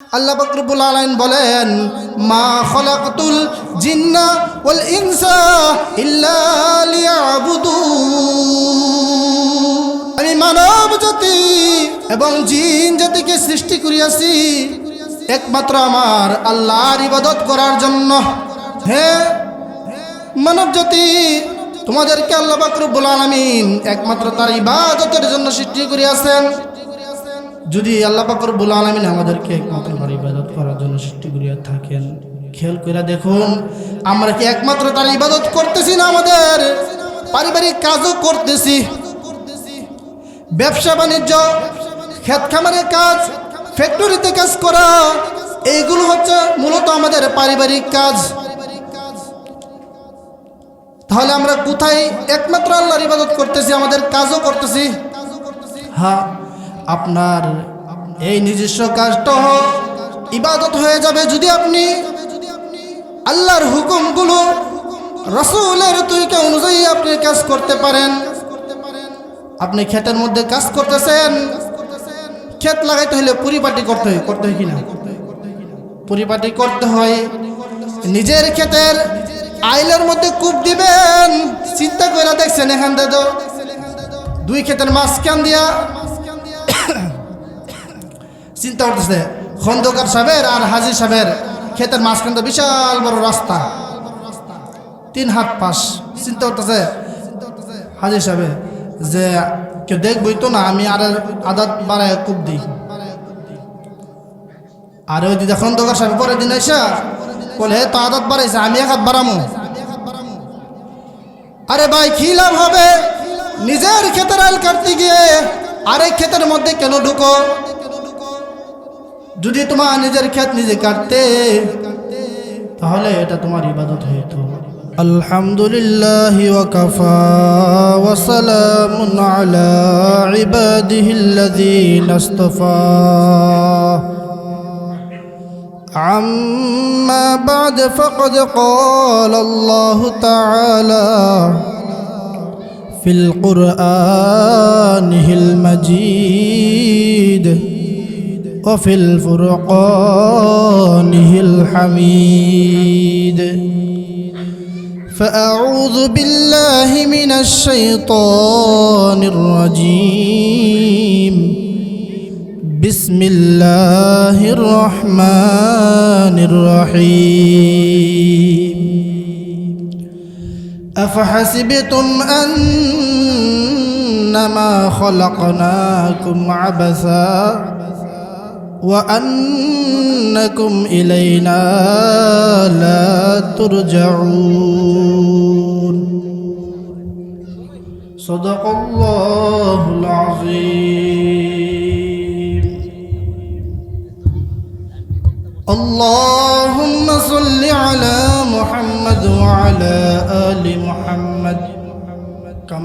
আল্লাহ বকরবুল আলাইন বলেন, মা খলাকতুল জিন্না ওয়াল ইনসা ইল্লা আমি মানব জাতি এবং জিন জাতিকে সৃষ্টি করিয়াছি, একমাত্র আমার আল্লাহর ইবাদত করার জন্য। হে মানব জাতি, তোমাদেরকে আল্লাহ বাকরবুল আলমিন একমাত্র তার ইবাদতের জন্য সৃষ্টি করিয়াছেন। যদি আল্লাহ বুল আলমিন আমাদেরকে একমাত্র তার ইবাদত করার জন্য সৃষ্টি করিয়া থাকেন, খেয়াল করে দেখুন, আমরা কি একমাত্র তার ইবাদত করতেছি না আমাদের? পারিবারিক কাজও করতেছি, ব্যবসা বাণিজ্য ক্ষেত খামারের কাজ, ফ্যাক্টরিতে কাজ করা, এইগুলো হচ্ছে মূলত আমাদের পারিবারিক কাজ। তাহলে আমরা কোথায় একমাত্র আল্লাহর ইবাদত করতেছি, আমাদের কাজও করতেছি? হ্যাঁ আপনার এই নিজস্ব কাজটা ইবাদত হয়ে যাবে যদি আপনি আল্লাহর হুকুমগুলো রসুলের তরিকা অনুযায়ী আপনি কাজ করতে পারেন। আপনি ক্ষেতের মধ্যে কাজ করতেছেন, ক্ষেত লাগাইতে হলে পরিপাটি করতে হয় করতে হয় কিনা পরিপাটি করতে হয়। নিজের ক্ষেতের আইলের মধ্যে কূপ দিবেন, চিন্তা করে দেখছেন এখান থেকে দুই ক্ষেতের মাঝখান দিয়া চিন্তা করতেছে খন্দকার সাহেবের আর হাজির সাহেবের ক্ষেতের মাঝখান তো বিশাল বড় রাস্তা। তিন হাত পাশ। চিন্তা করতেছে হাজির সাহেব যে কেউ দেখবই তো না আমি আর আদাত বাড়ায় কূপ দিই। আর ওই দিদা খন্দকার সাহেব পরের দিন এসে বলে "হে, তো আদাত বাড়াইছে আমি এক হাত বাড়ামো? আরে ভাই লাভ হবে? নিজের ক্ষেতের আল কাটতে গিয়ে আরেক ক্ষেতের মধ্যে কেন ঢুকো? যদি তোমার নিজের খেত নিজে কাটতে, তাহলে এটা তোমার ইবাদত হইত। আলহামদুলিল্লাহ ওয়াকাফা ওয়া সালামুন আলা ইবাদিহিল্লাযীনা ইসতাফা আম্মা বাদ, ফাকাদ ক্বাল আল্লাহু তাআলা ফিল কুরআনিল মাজিদ। وفي الفرقان الحميد فأعوذ بالله من الشيطان الرجيم بسم الله الرحمن الرحيم أفحسبتم أنما خلقناكم عبثا وأنكم إلينا لا ترجعون. صدق الله العظيم. اللهم صل على محمد وعلى آل محمد.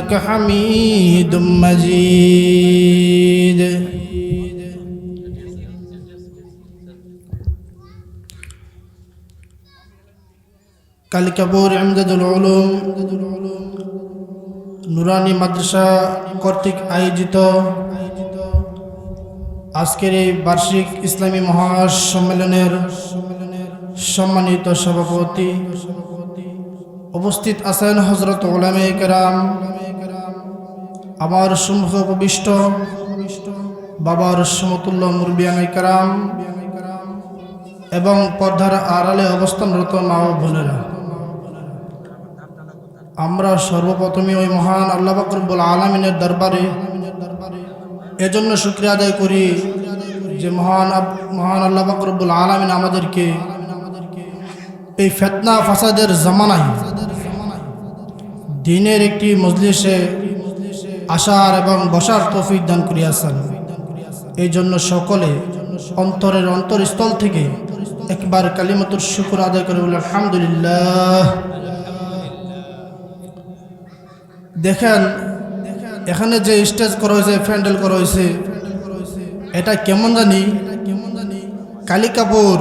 إنك حميد مجيد কালিকাপুর এমদাদুল উলুম নুরানি মাদ্রাসা কর্তৃক আয়োজিত আজকের এই বার্ষিক ইসলামী মহাসম্মেলনের সম্মানিত সভাপতি উপস্থিত আছেন হজরত ওলামে কেরাম আমার সম্মুখ উপবিষ্ট। বাবার সমতুল্য মুরবিয়ানে কেরাম এবং পর্দার আড়ালে অবস্থানরত মা বোনেরা। আমরা সর্বপ্রথমে ওই মহান আল্লাহ বাকরবুল আলমিনের দরবারে এজন্য শুক্রিয়া আদায় করি যে মহান মহান আল্লাহ বাকরবুল আলমিন আমাদেরকে এই ফেতনা ফাসাদের জামানায় দিনের একটি মজলিসে আসার এবং বসার তৌফিক দান করিয়াছেন। এই জন্য সকলে অন্তরের অন্তরস্থল থেকে একবার কালিমাতুর শুকুর আদায় করে বলে আলহামদুলিল্লাহ। দেখেন, এখানে যে স্টেজ করা হয়েছে, প্যান্ডেল করা হয়েছে, এটা কেমন জানি কালিকাপুর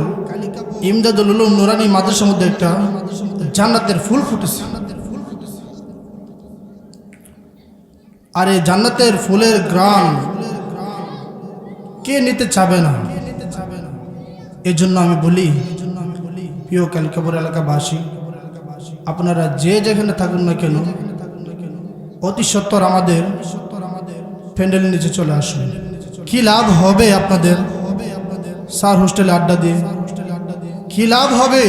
ইমদাদুল উলুম নুরানি মাদ্রাসার মধ্যে একটা জান্নাতের ফুল ফুটেছে। আর এই জান্নাতের ফুলের গ্রাম কে নিতে চাবে না? এই জন্য আমি বলি, প্রিয় কালিকাপুর এলাকাবাসী, আপনারা যে যেখানে থাকুন না কেন, অতি সত্তর আমাদের প্যান্ডেল নিচে চলে আসুন। কি লাভ হবে আপনাদের? স্যার হোস্টেলে আড্ডা দিয়ে। কি লাভ হবে?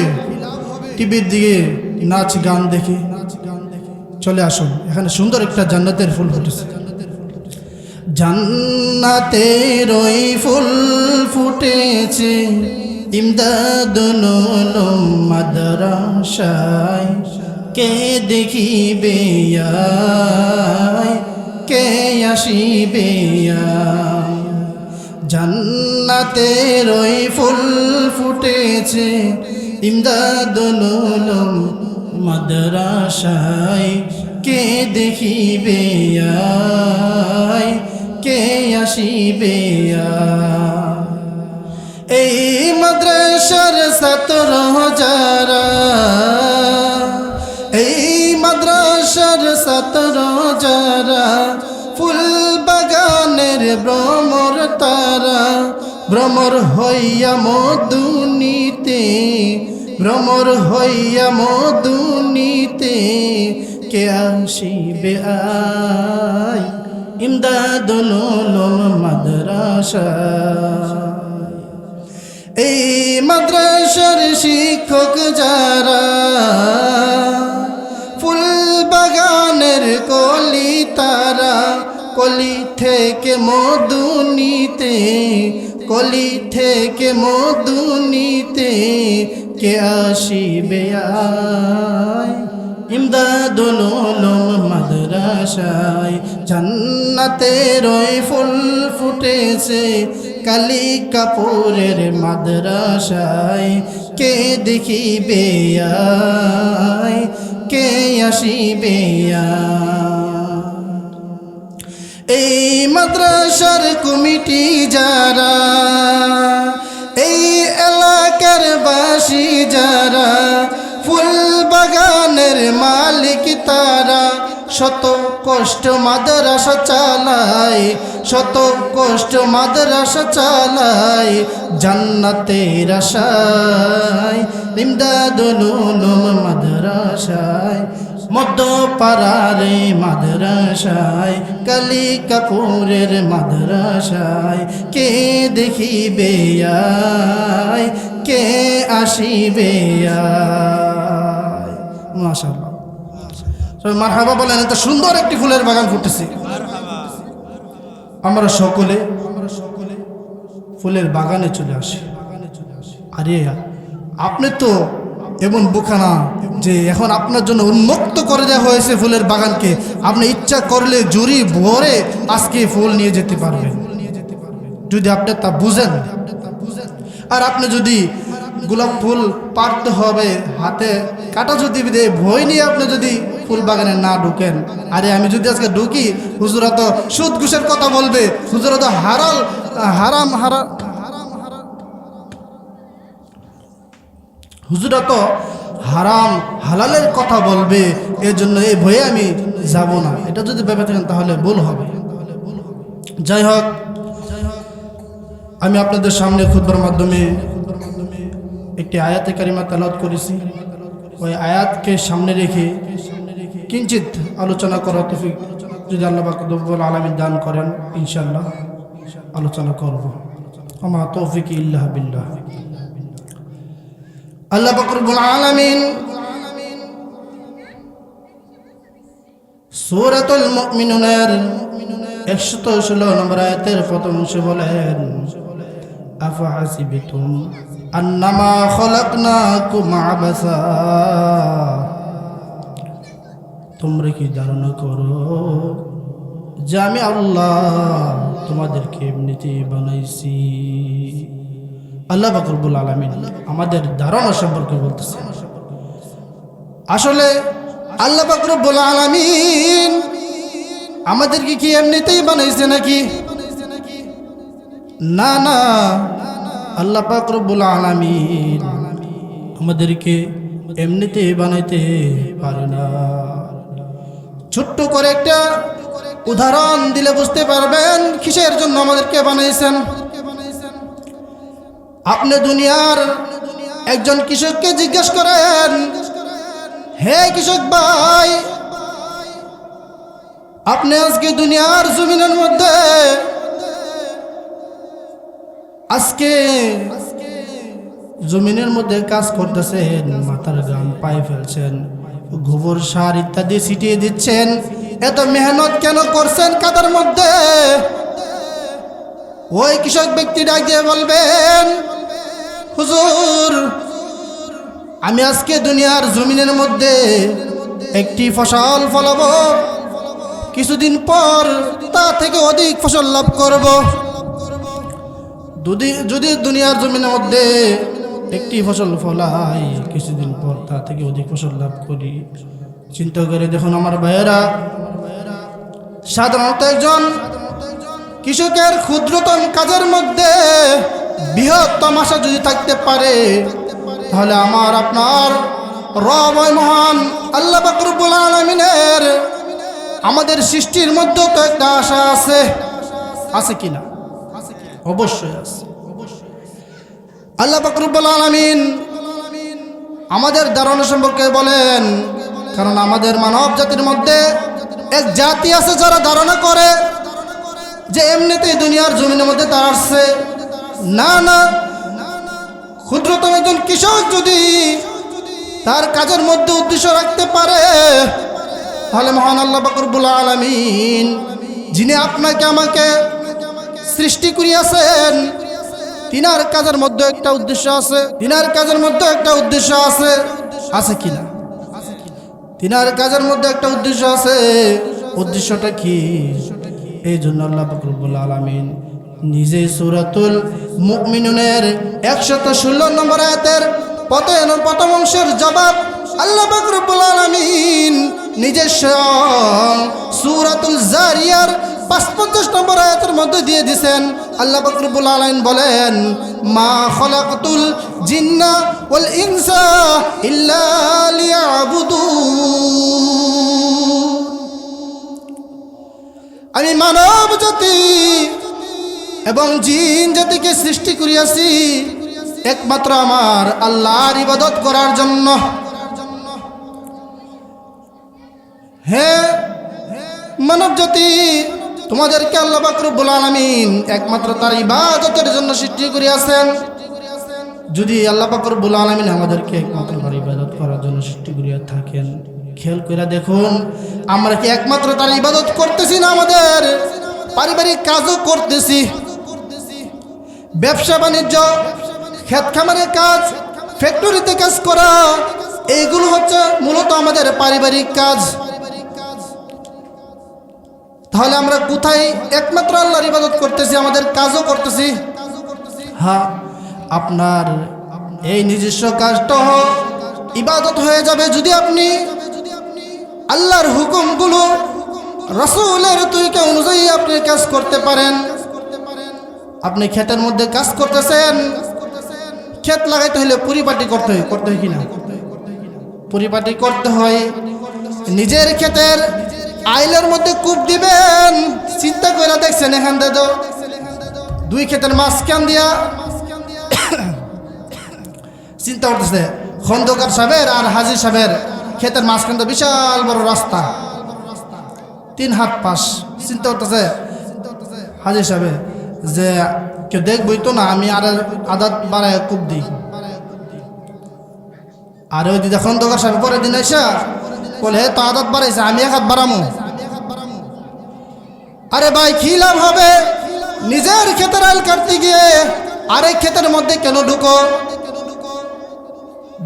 টিভির দিকে নাচ গান দেখে। চলে আসুন। এখানে সুন্দর একটা জান্নাতের ফুল ফুটেছে। জান্নাতের ওই ফুল ফুটেছে ইমদাদুল উলুম মাদ্রাসায়। কে দেখিবে কে আসিবে আয়। জান্নাতের ওই ফুল ফুটেছে ইমদাদুল উলুম মাদ্রাসায় কে দেখিবে আয়, কে আসিবে। এই মাদ্রাসার ছাত্র যারা এই মাদ্রাসার ছাত্র যারা ফুল বাগানের ভ্রমর তারা ভ্রমর হইয়া মধুনিতে ভ্রমর হইয়া মধুনিতে কে আসিবে আয় ইমদাদুল মাদ্রাসা এই মাদ্রাসার শিক্ষক যারা ফুল বাগানের কলি তারা, কলি থেকে মধু নিতে কলি থেকে মধু নিতে কে আসিবে আয়? ইমদাদুল উলুম মাদ্রাসায় জান্নাতের ওই ফুল ফুটেছে কালি কাপুরের মাদ্রাসায়। কে দেখিবে আয়, কে আসিবে। এই মাদ্রাসার কমিটি যারা এই এলাকার বাসী যারা ফুল বাগানের মালিক তারা শত কষ্ট মাদ্রাসা চালায় শত কষ্ট মাদ্রাসা চালায় জান্নাতের আশায় ইমদাদুল উলুম মাদ্রাসায় মধ্যপাড়ারে মাদ্রাসায় কালী কাপুরের মাদ্রাসায় কে দেখিবে আয়, কে আসিবে মারহাবা বলেন, এত সুন্দর একটি ফুলের বাগান ফুটেছে আমরা সকলে ফুলের বাগানে চলে আসি। আরে, আপনি তো এমন বোখানা যে এখন আপনার জন্য উন্মুক্ত করে দেওয়া হয়েছে ফুলের বাগানকে। আপনি ইচ্ছা করলে জুরি ভরে আজকে ফুল নিয়ে যেতে পারবেন। যদি আপনি তা বুঝেন আর আপনি যদি গোলাপ ফুল পারতে হবে হাতে, কাটা যদি ভয় নিয়ে আপনি যদি ফুল বাগানে না ঢুকেন। আরে আমি যদি আজকে ঢুকি, হুজুরা তো সুদ ঘুষের কথা বলবে, হুজুরা তো হারাল, হারাম, হারা, হুজুরা তো হারাম, হালালের কথা বলবে এর জন্য এই ভয়ে আমি যাব না। এটা যদি ভেবে থাকেন তাহলে ভুল হবে। যাই হোক। আমি আপনাদের সামনে খুদবার মাধ্যমে একটি আয়াতে কারিমা তালাত করেছি। ওই আয়াতকে সামনে রেখে কিঞ্চিত আলোচনা করা তফিক যদি আল্লাহ বাকদুল আলমী দান করেন ইনশাল্লাহ আলোচনা করব। আমার তৌফিক ইল্লাহ বিল্লাহ। আল্লাহ বকরবুল আলমিন সূরাতুল মুমিনুনের একশত ষোলো নম্বর আয়াতের প্রথম অংশ বলেন হাসিবিতুম আন্নামা খলাকনাকুম আবাসা। তোমরা কি ধারণা করো যে আমি আল্লাহ তোমাদেরকে এমনিতেই বানাইছি? আল্লাহ বাকরবুল আলমিন আমাদের ধারণা সম্পর্কে বলতেছে। আসলে আল্লাহ বাকরবুল আলমিন আমাদেরকে কি এমনিতেই বানাইছে নাকি? না না, আল্লাহ রব্বুল আলামিন আমাদেরকে এমনিতে বানাইতে পারে না। ছোট্ট করে একটা উদাহরণ দিলে বুঝতে পারবেন কিসের জন্য আমাদেরকে বানাইছেন। আপনি দুনিয়ার একজন কৃষককে জিজ্ঞেস করেন, হে কৃষক ভাই, আপনি আজকে দুনিয়ার জমিনের মধ্যে আজকে জমিনের মধ্যে কাজ করতেছেন, মাথার গাম পায়ে ফেলছেন, গোবর সার ইত্যাদি ছিটিয়ে দিচ্ছেন। এত মেহনত কেন করছেন কাদার মধ্যে? ওই কৃষক ব্যক্তি ডাক বলবেন, হুজুর, আমি আজকে দুনিয়ার জমিনের মধ্যে একটি ফসল ফলাবো। কিছুদিন পর তা থেকে অধিক ফসল লাভ করব। যদি দুনিয়ার জমিনের মধ্যে একটি ফসল ফলাই, কিছুদিন পর তা থেকে অধিক ফসল লাভ করি। চিন্তা করে দেখুন আমার ভাইয়েরা, সাধারণত একজন কৃষকের ক্ষুদ্রতম কাজের মধ্যে বৃহত্তম আশা যদি থাকতে পারে, তাহলে আমার, আপনার রবয় মহান আল্লাহ বাকরুবুল আলমিনের আমাদের সৃষ্টির মধ্যেও তো একটা আশা আছে। আছে কিনা অবশ্যই আছে। আল্লাহ বাকরুবুল আলমিন আমাদের ধারণা সম্পর্কে বলেন, কারণ আমাদের মানব জাতির মধ্যে এক জাতি আছে যারা ধারণা করে যে এমনিতেই দুনিয়ার জমিনের মধ্যে তার আসছে না না, ক্ষুদ্রতম একজন কৃষক যদি তার কাজের মধ্যে উদ্দেশ্য রাখতে পারে, তাহলে মহান আল্লাহ বাকরবুল আলমিন, যিনি আপনাকে আমাকে সৃষ্টি করিয়াছেন। তিনার কাজের মধ্যে একটা উদ্দেশ্য আছে। তিনার কাজের মধ্যে একটা উদ্দেশ্য আছে। আছে কিনা তিনার কাজের মধ্যে একটা উদ্দেশ্য আছে। উদ্দেশ্যটা কি? এই জন্য আল্লাহ বকরবুল আলমিন নিজে সুরাতুল মুকমিনুনের একশত ষোলো নম্বর আয়াতের পতেন প্রথম অংশের জবাব আল্লাহ বকরবুল আলমিন নিজস্ব সুরাতুল জারিয়ার পাঁচপঞ্চাশ নম্বর আয়াতের মধ্যে দিয়ে দিছেন, আল্লাহ বকরবুল আলাইন বলেন, মা খলাকতুল জিন্না ওয়াল ইনসা ইল্লা লিয়াবুদুন। আমি মানব জাতি এবং জিন জাতিকে সৃষ্টি করিয়াছি একমাত্র আমার আল্লাহর ইবাদত করার জন্য। হ্যাঁ মানব জাতি তোমাদেরকে আল্লাহ বাকরুবুল আলমিন একমাত্র তার ইবাদতের জন্য সৃষ্টি করিয়াছেন। যদি আল্লাহ বাকরুবুল আলমিন আমাদেরকে একমাত্র তার ইবাদত করার জন্য সৃষ্টি করিয়া থাকেন, খেয়াল করে দেখুন, আমরা কি একমাত্র তার ইবাদত করতেছি না আমাদের? পারিবারিক কাজও করতেছি। ব্যবসা বাণিজ্য, ক্ষেত খামারের কাজ ফ্যাক্টরিতে কাজ করা, এইগুলো হচ্ছে মূলত আমাদের পারিবারিক কাজ। তাহলে আমরা কোথায় একমাত্র আল্লাহর ইবাদত করতেছি, আমাদের কাজও করতেছি? হ্যাঁ আপনার এই নিজস্ব কাজটা ইবাদত হয়ে যাবে যদি আপনি আল্লাহর হুকুমগুলো রসুলের তৈরিকা অনুযায়ী আপনি কাজ করতে পারেন। আপনি ক্ষেতের মধ্যে কাজ করতেছেন, ক্ষেত লাগাইতে হলে পরিপাটি করতে হয় করতে হয় কিনা? পরিপাটি করতে হয়। নিজের ক্ষেতের আইলের মধ্যে কূপ দিবেন। চিন্তা করে দেখছেন এখান থেকে তো দুই ক্ষেতের মাঝখান দিয়া। চিন্তা করতেছে, খন্দকার সাহেবের আর হাজির সাহেবের ক্ষেতের মাঝখান তো বিশাল বড় রাস্তা। তিন হাত পাশ। চিন্তা করতেছে হাজির সাহেব, যে কেউ দেখবই তো না, আমি আর আদাত বাড়ায় কূপ দিই। আর ওই দিদা খন্দকার সাহেব পরের দিন এসে বলে, হে তো আদাত বাড়াইছে, আমি এক হাত বাড়ামো? আরে ভাই লাভ হবে? নিজের ক্ষেতের আল কাটতে গিয়ে আরেক ক্ষেতের মধ্যে কেন ঢুকো?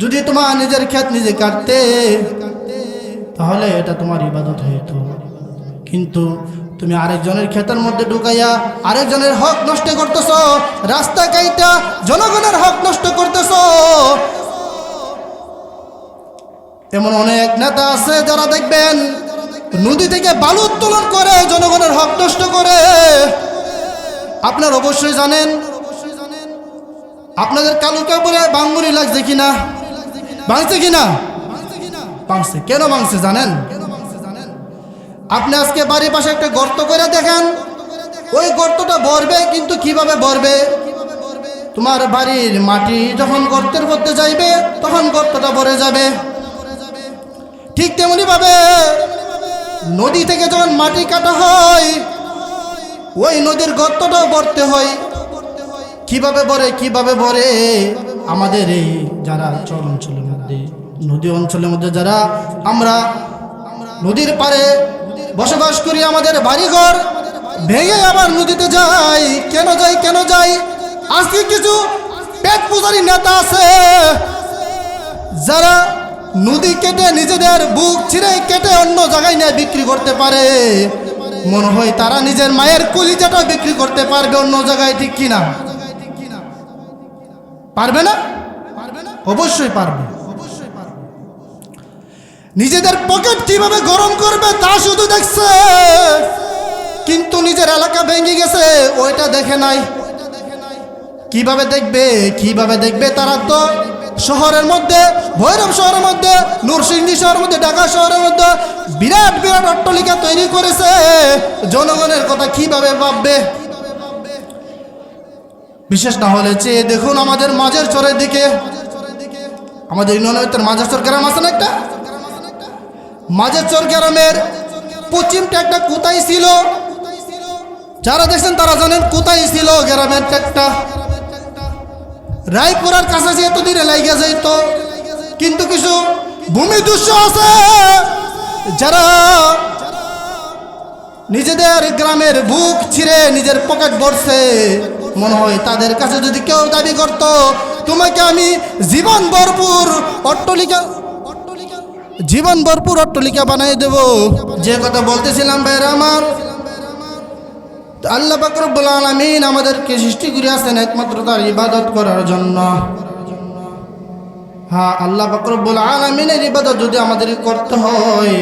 যদি তোমার নিজের ক্ষেত নিজে কাটতে, তাহলে এটা তোমার ইবাদত হইতো। কিন্তু তুমি আরেকজনের ক্ষেতের মধ্যে ঢুকাইয়া আরেকজনের হক নষ্ট করতেছ, রাস্তা কাইটা জনগণের হক নষ্ট করতেছ এমন অনেক নেতা আছে যারা দেখবেন নদী থেকে বালু উত্তোলন করে জনগণের হক নষ্ট করে। আপনার অবশ্যই জানেন, আপনাদের কালুকা বলে বাঙ্গুরি লাগছে কিনা? ভাঙছে কিনা? ভাঙছে। কেন ভাঙছে জানেন? আপনি আজকে বাড়ির পাশে একটা গর্ত করে দেখেন। ওই গর্তটা ভরবে, কিন্তু কীভাবে ভরবে? তোমার বাড়ির মাটি যখন গর্তের মধ্যে যাইবে, তখন গর্তটা ভরে যাবে। ঠিক তেমনি ভাবে নদী থেকে যখন মাটি কাটা হয়, ওই নদীর গর্তটাও ভরতে হয়। কীভাবে ভরে কীভাবে ভরে, আমাদের এই যারা চর অঞ্চলের মধ্যে, নদী অঞ্চলের মধ্যে যারা, আমরা নদীর পারে বসবাস করি, আমাদের বাড়িঘর ভেঙে আবার নদীতে যাই। কেন যাই কেন যাই? আজকে কিছু পেট পূজারি নেতা আছে, যারা নদী কেটে নিজেদের বুক ছিঁড়ে কেটে অন্য জায়গায় নিয়ে বিক্রি করতে পারে। মনে হয় তারা নিজের মায়ের কলিজাটা বিক্রি করতে পারবে অন্য জায়গায়, ঠিক কিনা পারবে না? অবশ্যই পারবে। নিজেদের পকেট কীভাবে গরম করবে তা শুধু দেখছে। কিন্তু নিজের এলাকা ভেঙে গেছে, ওইটা দেখে নাই। কীভাবে দেখবে কীভাবে দেখবে তারা তো শহরের মধ্যে, ভৈরব শহরের মধ্যে, নরসিংদী শহরের মধ্যে, ঢাকা শহরের মধ্যে বিরাট বিরাট অট্টলিকা তৈরি করেছে। জনগণের কথা কীভাবে ভাববে? বিশেষ না হলে চেয়ে দেখুন আমাদের মাঝের চরের দিকে। আমাদের ইউনিয়নের মাঝের চর গ্রাম আছে না একটা? মাঝের চর গ্রামের পশ্চিমটা একটা কোথায় ছিল? যারা দেখছেন তারা জানেন কোথায় ছিল গ্রামের একটা রায়পুরার কাছাকাছি এত দূরে লাইগে যাইতো, কিন্তু কিছু ভূমি দুঃস্ব আছে। যারা নিজেদের গ্রামের বুক ছিঁড়ে নিজের পকেট ভরছে মনে হয় তাদের কাছে যদি কেউ দাবি করত, তোমাকে আমি জীবন ভরপুর অট্টলিকা অট্টলিকা জীবন ভরপুর অট্টলিকা বানিয়ে দেব। যে কথা বলতেছিলাম ভাইরা আমার আল্লাহ বাকরবুল আলমিন আমাদেরকে সৃষ্টি করে আসেন একমাত্র তার ইবাদত করার জন্য। হ্যাঁ আল্লাহ বাকরবুল আলমিনের ইবাদত যদি আমাদের করতে হয়,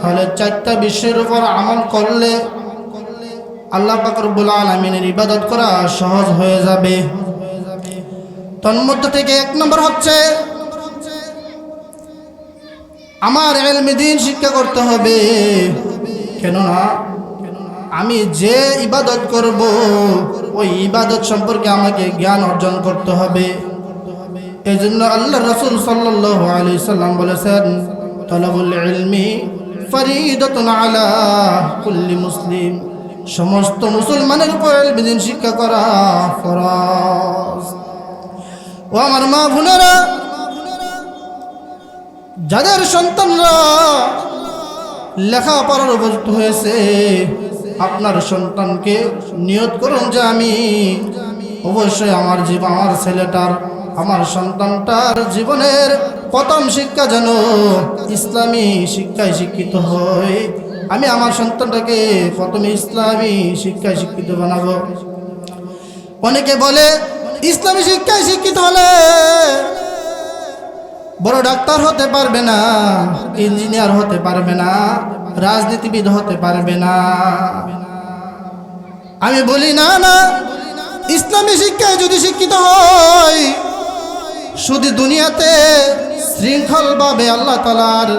তাহলে চারটা বিশ্বের উপর আমল করলে আল্লাহ বাকরবুল আলমিনের ইবাদত করা সহজ হয়ে যাবে। তন্মধ্য থেকে এক নম্বর হচ্ছে, আমার এলমে দিন শিক্ষা করতে হবে। কেননা আমি যে ইবাদত করব, ওই ইবাদত সম্পর্কে আমাকে জ্ঞান অর্জন করতে হবে। এই জন্য আল্লাহ রসুল সাল্লাহ আলি সাল্লাম বলেছেন, তলবুল ইলমি ফরিদতুন আলা কুল্লি মুসলিম। সমস্ত মুসলমানের উপর শিক্ষা করা ফরজ। ও আমার মা বোনেরা, যাদের সন্তানরা লেখাপড়ার উপযুক্ত হয়েছে আপনার সন্তানকে নিয়ত করুন যে আমি। অবশ্যই আমার জীব, আমার ছেলেটার, আমার সন্তানটার জীবনের প্রথম শিক্ষা যেন ইসলামী শিক্ষায় শিক্ষিত হয়। আমি আমার সন্তানটাকে প্রথমে ইসলামী শিক্ষায় শিক্ষিত বানাবো। অনেকে বলে, ইসলামী শিক্ষায় শিক্ষিত হলে বড় ডাক্তার হতে পারবে না, ইঞ্জিনিয়ার হতে পারবে না, রাজনীতিবিদ হতে পারবে না। আমি বলি, না না, ইসলামী শিক্ষায় যদি শিক্ষিত হয়, শুধু দুনিয়াতে শৃঙ্খলভাবে আল্লাহ তালার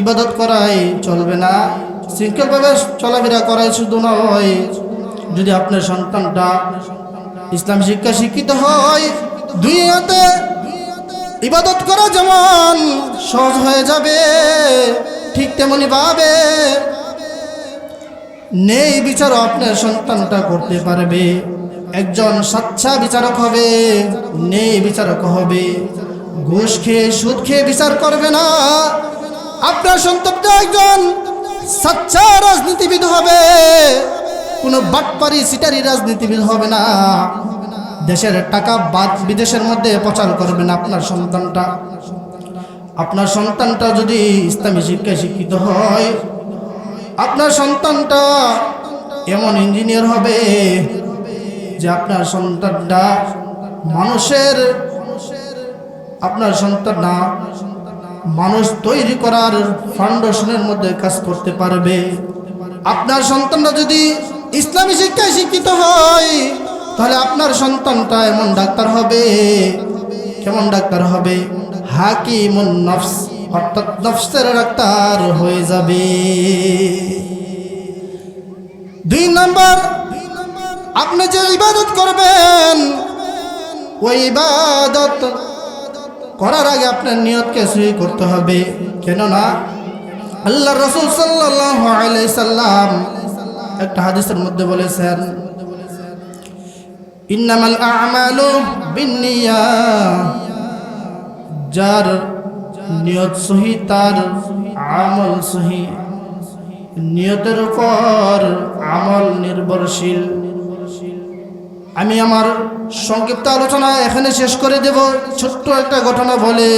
ইবাদত করাই চলবে না। শৃঙ্খলভাবে চলাফেরা করাই শুধু নয়, যদি আপনার সন্তানটা ইসলাম শিক্ষা শিক্ষিত হয়, দুনিয়াতে ইবাদত করা যেমন সহজ হয়ে যাবে, ঠিক তেমনি ভাবে নেই বিচার আপনার সন্তানটা করতে পারবে, একজন সাচ্ছা বিচারক হবে, নেই বিচারক হবে, ঘুষ খেয়ে সুদ খেয়ে বিচার করবে না, আপনার সন্তানটা একজন সাচ্চা রাজনীতিবিদ হবে, কোনো বাটপারি, সিটারি রাজনীতিবিদ হবে না। দেশের টাকা বাদ বিদেশের মধ্যে প্রচার করবেন আপনার সন্তানটা। আপনার সন্তানটা যদি ইসলামী শিক্ষায় শিক্ষিত হয়, আপনার সন্তানটা এমন ইঞ্জিনিয়ার হবে যে আপনার সন্তানটা মানুষের, আপনার সন্তানটা মানুষ তৈরি করার ফাউন্ডেশনের মধ্যে কাজ করতে পারবে। আপনার সন্তানরা যদি ইসলামী শিক্ষায় শিক্ষিত হয় তাহলে আপনার সন্তানটা এমন ডাক্তার হবে? কেমন ডাক্তার হবে? হাকিমুন নফস, অর্থাৎ নফসের ডাক্তার হয়ে যাবে। দুই নম্বর, আপনি যে ইবাদত করবেন, ওই ইবাদত করার আগে আপনার নিয়তকে সহি করতে হবে। কেননা আল্লাহ রসুল সাল্লাল্লাহু আলাইহি সাল্লাম একটা হাদিসের মধ্যে বলেছেন ইন্নামাল আ'মালু বিন্নিয়া। যার নিয়ত সহি, তার আমল সহি। নিয়তের উপর আমল নির্ভরশীল। আমি আমার সংক্ষিপ্ত আলোচনা এখানে শেষ করে দেব। ছোট্ট একটা ঘটনা বলে,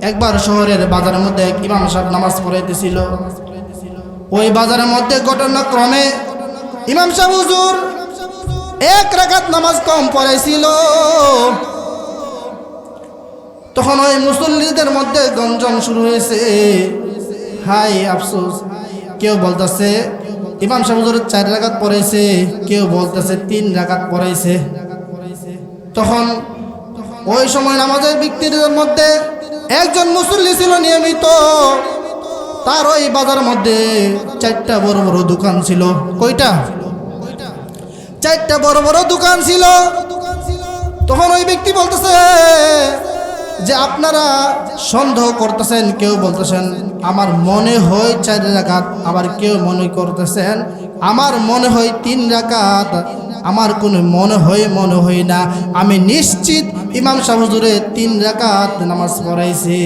একবার শহরের বাজারের মধ্যে এক ইমাম সাহেব নামাজ পড়াইতেছিল। ওই বাজারের মধ্যে ঘটনাক্রমে ইমাম সাহেব হুজুর এক রাকাত নামাজ কম পড়াইছিল। তখন ওই মুসল্লিদের মধ্যে গঞ্জন শুরু হয়েছে। হাই আফসোস, কেউ বলতেছে, ইমাম সাহেব হুজুর চার রাকাত পড়াইছে, কেউ বলতেছে তিন রাকাত পড়াইছে। তখন ওই সময় নামাজের ব্যক্তির মধ্যে একজন মুসল্লি ছিল নিয়মিত। তার ওই বাজার মধ্যে চারটা বড় বড় দোকান ছিল। কয়টা? চারটা বড় বড় দোকান ছিল। তখন ওই ব্যক্তি বলতেছে, যে আপনারা সন্দেহ করতেছেন, কেউ বলতেছেন, আমার মনে হয় চার রাকাত, আবার কেউ মনে করতেছেন, আমার মনে হয় তিন রাকাত, আমার কোনো মনে হয় মনে হয় না। আমি নিশ্চিত ইমাম সাহুজুরে তিন রাকাত নামাজ পড়াইছে।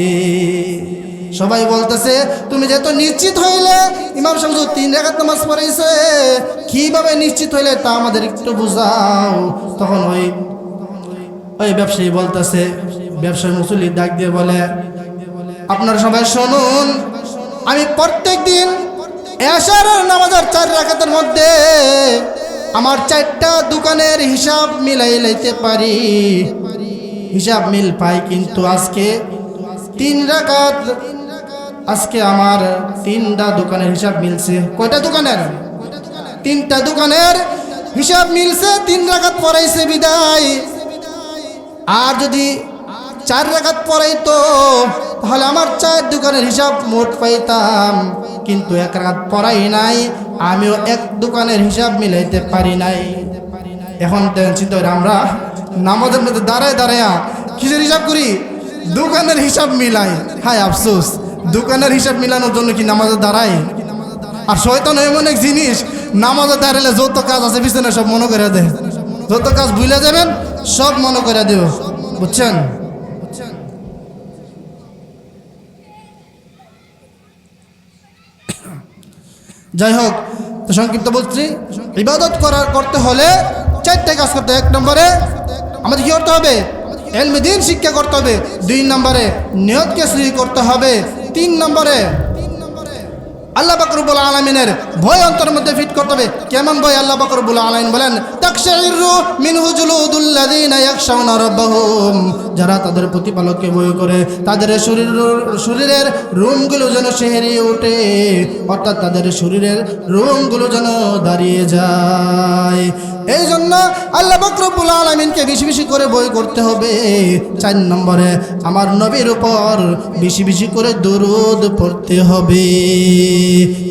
সবাই বলতেছে, তুমি যেহেতু নিশ্চিত হইলে ইমাম সাহুজুর তিন রাকাত নামাজ পড়াইছে। কীভাবে নিশ্চিত হইলে তা আমাদের একটু বুঝাও। তখন ওই ওই ব্যবসায়ী বলতেছে, ব্যবসায়ী মুসল্লি ডাক দিয়ে বলে, আপনারা সবাই শুনুন, আমি প্রত্যেক দিন এশার নামাজের চার রাখাতের মধ্যে আমার চারটা দোকানের হিসাব মিলাই লাইতে পারি। হিসাব মিল পাই, কিন্তু আজকে তিন রাকাত আজকে আমার তিনটা দোকানের হিসাব মিলছে। কয়টা দোকানের? তিনটা দোকানের হিসাব মিলছে, তিন রাকাত পড়াইছে বিদায়। আর যদি চার রাখাত পড়াইতো, তাহলে আমার চার দোকানের হিসাব মোট পাইতাম। কিন্তু এক রাখাত পড়াই নাই, আমিও এক দোকানের হিসাব মিলাইতে পারি নাই। এখন চিন্তা করি আমরা নামাজের মধ্যে দাঁড়ায় দাঁড়ায় কিসের হিসাব করি? দোকানের হিসাব মিলাই। হায় আফসোস। দোকানের হিসাব মিলানোর জন্য কি নামাজে দাঁড়ায়? আর শয়তান এমন এক জিনিস, নামাজে দাঁড়ালে যত কাজ আছে পিছনে সব মনে করে দেয় যত কাজ ভুলে যাবেন, সব মনে করে দেব। বুঝছেন? যাই হোক সংক্ষিপ্ত বলছি, ইবাদত করার করতে হলে চারটে কাজ করতে এক নম্বরে আমাদের কি করতে হবে? এলমে দিন শিক্ষা করতে হবে। দুই নম্বরে নিয়তকে সহি করতে হবে। তিন নম্বরে। আল্লাহ বাকরবুল আলমিনের ভয় অন্তরের মধ্যে ফিট করতে হবে। কেমন ভয়? আল্লাহ বাকরবুল আলমিন বলেন যারা তাদের প্রতিপালককে ভয় করে, তাদের শরীর, শরীরের রুমগুলো যেন শেহরিয়ে ওঠে, অর্থাৎ তাদের শরীরের রুমগুলো যেন দাঁড়িয়ে যায়। এই জন্য আল্লাহ বকরবুল আলমিনকে বেশি বেশি করে বই করতে হবে। চার নম্বরে, আমার নবীর উপর বেশি বেশি করে দরুদ পড়তে হবে।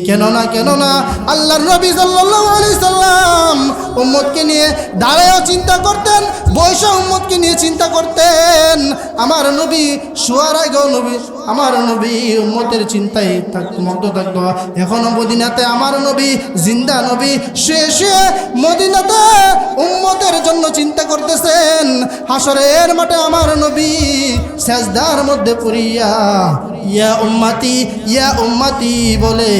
কেননা কেননা আল্লাহর নবী সাল্লাম উম্মতকে নিয়ে দাঁড়ায়ও চিন্তা করতেন, বৈশ উম্মতকে নিয়ে চিন্তা করতেন। আমার নবী শোয়ার আগেও নবী, আমার নবী উম্মতের চিন্তায় থাকতো মগ্ন থাকতো। এখনও মদিনাতে আমার নবী, জিন্দা নবী, শুয়ে শুয়ে মদিনাতে উম্মতের জন্য চিন্তা করতেছেন। হাসরের মাঠে আমার নবী সেজদার মধ্যে পড়িয়া, ইয়া উম্মাতি ইয়া উম্মাতি বলে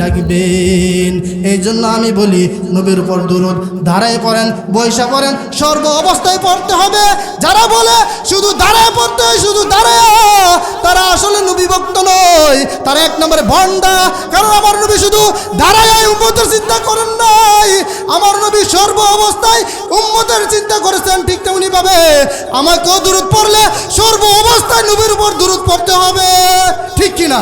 ডাকবেন। এই জন্য আমি বলি, নবীর উপর দূরত দাঁড়ায় পড়েন, বৈশা পড়েন, সর্ব অবস্থায় পড়তে হবে। যারা বলে শুধু দাঁড়ায় পড়তে হয়, শুধু দাঁড়ায় তারা আসলে নবী ভক্ত নয়। তারা এক নম্বরে ভণ্ডা, কারণ আমার নবী শুধু দাঁড়ায় উম্মতের চিন্তা করেন নাই। আমার নবী সর্ব অবস্থায় উম্মতের চিন্তা করেছেন, ঠিক তেমনি ভাবে আমাকেও দূরত পড়লে সর্ব অবস্থায় নবীর উপর দূরত পড়তে হবে। ঠিক কিনা?